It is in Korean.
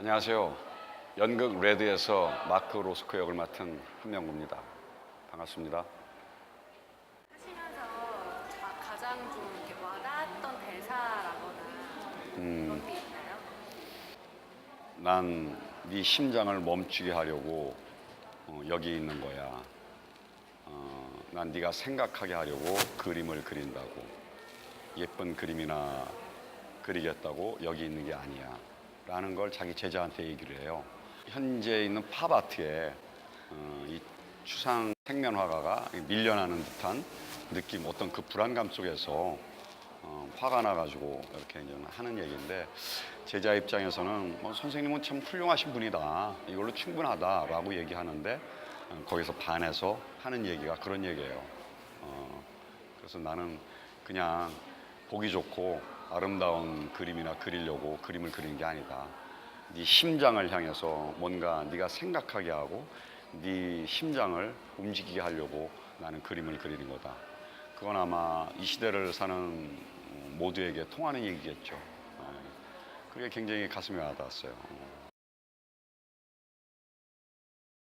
안녕하세요. 연극 레드에서 마크 로스코 역을 맡은 한명구입니다. 반갑습니다. 하시면서 막 가장 좀 이렇게 와닿았던 대사라거나 그런 게 있나요? 난 네 심장을 멈추게 하려고 어, 여기 있는 거야. 어, 난 네가 생각하게 하려고 그림을 그린다고. 예쁜 그림이나 그리겠다고 여기 있는 게 아니야. 라는 걸 자기 제자한테 얘기를 해요. 현재 있는 팝 아트에 어, 이 추상 생면 화가가 밀려나는 듯한 느낌, 어떤 그 불안감 속에서 어, 화가 나가지고 이렇게 이제 하는 얘기인데 제자 입장에서는 뭐 선생님은 참 훌륭하신 분이다 이걸로 충분하다라고 얘기하는데 어, 거기서 반해서 하는 얘기가 그런 얘기예요. 어, 그래서 나는 그냥 보기 좋고 아름다운 그림이나 그리려고 그림을 그리는 게 아니다. 네 심장을 향해서 뭔가 네가 생각하게 하고 네 심장을 움직이게 하려고 나는 그림을 그리는 거다. 그건 아마 이 시대를 사는 모두에게 통하는 얘기겠죠. 어, 그게 굉장히 가슴에 와닿았어요.